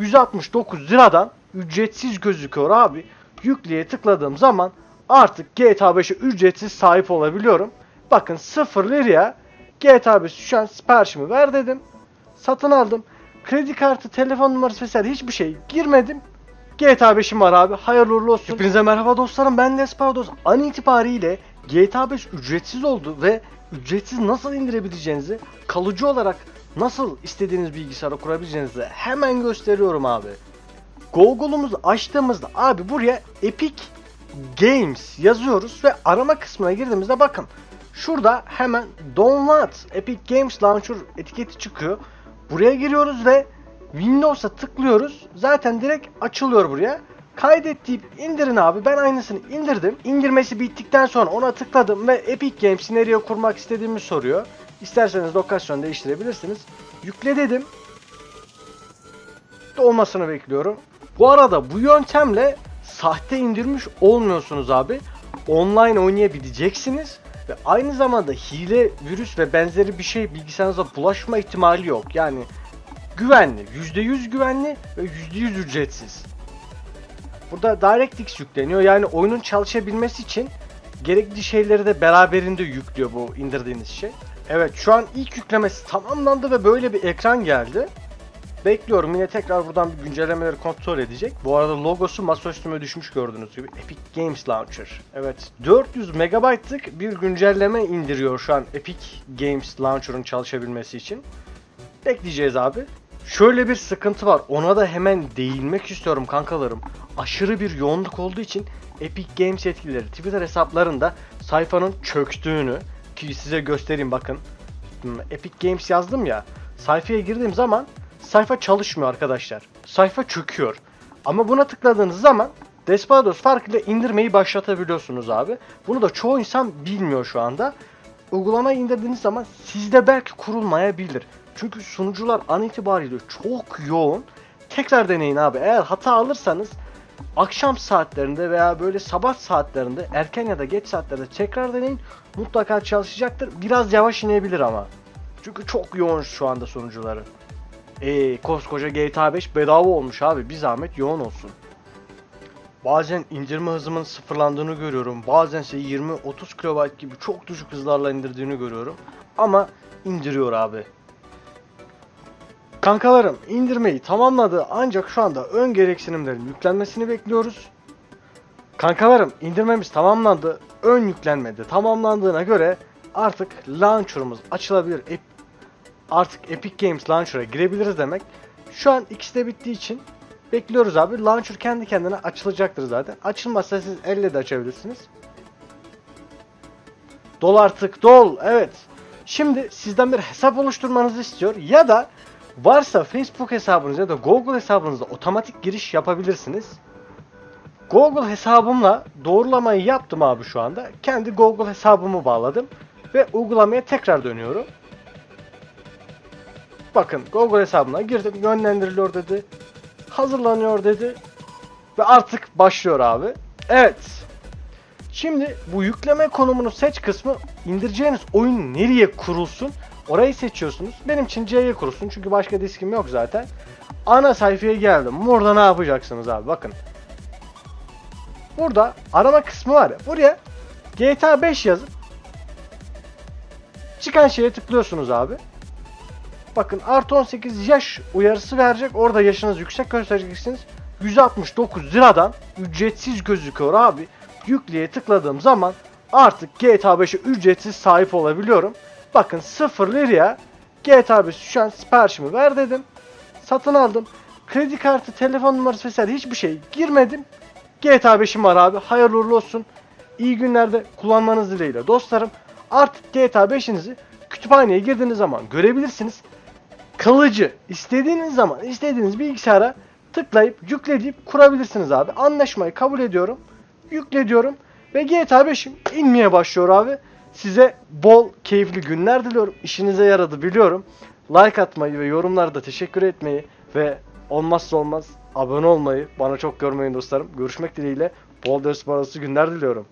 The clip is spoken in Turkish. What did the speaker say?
169 liradan ücretsiz gözüküyor abi. Yükleye tıkladığım zaman artık GTA 5'e ücretsiz sahip olabiliyorum. Bakın 0 liraya GTA 5 şu an siparişimi ver dedim. Satın aldım. Kredi kartı, telefon numarası vesaire hiçbir şey girmedim. GTA 5'im var abi. Hayırlı uğurlu olsun. Hepinize merhaba dostlarım. Ben Despardos. An itibariyle GTA 5 ücretsiz oldu ve ücretsiz nasıl indirebileceğinizi, kalıcı olarak nasıl istediğiniz bilgisayara kurabileceğinizi hemen gösteriyorum abi. Google'umuzu açtığımızda abi buraya Epic Games yazıyoruz ve arama kısmına girdiğimizde bakın şurada hemen Download Epic Games Launcher etiketi çıkıyor. Buraya giriyoruz ve Windows'a tıklıyoruz. Zaten direkt açılıyor buraya. Kaydet deyip indirin abi. Ben aynısını indirdim. İndirmesi bittikten sonra ona tıkladım ve Epic Games'i nereye kurmak istediğimi soruyor. İsterseniz lokasyon değiştirebilirsiniz. Yükle dedim. Dolmasını bekliyorum. Bu arada bu yöntemle sahte indirmiş olmuyorsunuz abi. Online oynayabileceksiniz ve aynı zamanda hile, virüs ve benzeri bir şey bilgisayarınıza bulaşma ihtimali yok. Yani güvenli, %100 güvenli ve %100 ücretsiz. Burada DirectX yükleniyor. Yani oyunun çalışabilmesi için gerekli şeyleri de beraberinde yüklüyor bu indirdiğiniz şey. Evet şu an ilk yüklemesi tamamlandı ve böyle bir ekran geldi. Bekliyorum yine tekrar buradan bir güncellemeleri kontrol edecek. Bu arada logosu masa üstüme düşmüş gördüğünüz gibi. Epic Games Launcher. Evet 400 MB'lık bir güncelleme indiriyor şu an Epic Games Launcher'ın çalışabilmesi için. Bekleyeceğiz abi. Şöyle bir sıkıntı var. Ona da hemen değinmek istiyorum kankalarım. Aşırı bir yoğunluk olduğu için Epic Games yetkilileri Twitter hesaplarında sayfanın çöktüğünü ki size göstereyim bakın. Epic Games yazdım ya. Sayfaya girdiğim zaman sayfa çalışmıyor arkadaşlar. Sayfa çöküyor. Ama buna tıkladığınız zaman Desperados farkıyla indirmeyi başlatabiliyorsunuz abi. Bunu da çoğu insan bilmiyor şu anda. Uygulamayı indirdiğiniz zaman sizde belki kurulmayabilir. Çünkü sunucular an itibariyle çok yoğun. Tekrar deneyin abi. Eğer hata alırsanız akşam saatlerinde veya böyle sabah saatlerinde erken ya da geç saatlerde tekrar deneyin. Mutlaka çalışacaktır. Biraz yavaş inebilir ama. Çünkü çok yoğun şu anda sunucuları. Eee koskoca GTA 5 bedava olmuş abi. Bir zahmet yoğun olsun. Bazen indirme hızımın sıfırlandığını görüyorum. Bazense 20-30 KB gibi çok düşük hızlarla indirdiğini görüyorum. Ama indiriyor abi. Kankalarım indirmeyi tamamladı ancak şu anda ön gereksinimlerin yüklenmesini bekliyoruz. Kankalarım indirmemiz tamamlandı. Ön yüklenmedi. Tamamlandığına göre artık launcher'ımız açılabilir. Ep- artık Epic Games Launcher'a girebiliriz demek. Şu an ikisi de bittiği için bekliyoruz abi. Launcher kendi kendine açılacaktır zaten. Açılmazsa siz elle de açabilirsiniz. Dol artık dol. Evet. Şimdi sizden bir hesap oluşturmanızı istiyor ya da varsa Facebook hesabınız ya da Google hesabınızda otomatik giriş yapabilirsiniz. Google hesabımla doğrulamayı yaptım abi şu anda. Kendi Google hesabımı bağladım ve uygulamaya tekrar dönüyorum. Bakın Google hesabına girdim yönlendiriliyor dedi. Hazırlanıyor dedi. Ve artık başlıyor abi. Evet. Şimdi bu yükleme konumunu seç kısmı indireceğiniz oyun nereye kurulsun orayı seçiyorsunuz. Benim için C'ye kurulsun çünkü başka diskim yok zaten. Ana sayfaya geldim. Burada ne yapacaksınız abi bakın. Burada arama kısmı var ya. Buraya GTA 5 yazıp çıkan şeye tıklıyorsunuz abi. Bakın artı 18 yaş uyarısı verecek. Orada yaşınız yüksek göstereceksiniz. 169 liradan ücretsiz gözüküyor abi. Yükleye tıkladığım zaman artık GTA 5'e ücretsiz sahip olabiliyorum. Bakın 0 liraya GTA 5 şu an siparişimi ver dedim. Satın aldım. Kredi kartı, telefon numarası vesaire hiçbir şey girmedim. GTA 5'im var abi. Hayırlı uğurlu olsun. İyi günlerde kullanmanız dileğiyle dostlarım. Artık GTA 5'inizi kütüphaneye girdiğiniz zaman görebilirsiniz. Kalıcı istediğiniz zaman istediğiniz bilgisayara tıklayıp yükleyip kurabilirsiniz abi. Anlaşmayı kabul ediyorum. Yükle diyorum ve GTA 5'im inmeye başlıyor abi. Size bol keyifli günler diliyorum. İşinize yaradı biliyorum. Like atmayı ve yorumlarda teşekkür etmeyi ve olmazsa olmaz abone olmayı bana çok görmeyin dostlarım. Görüşmek dileğiyle bol ders parası günler diliyorum.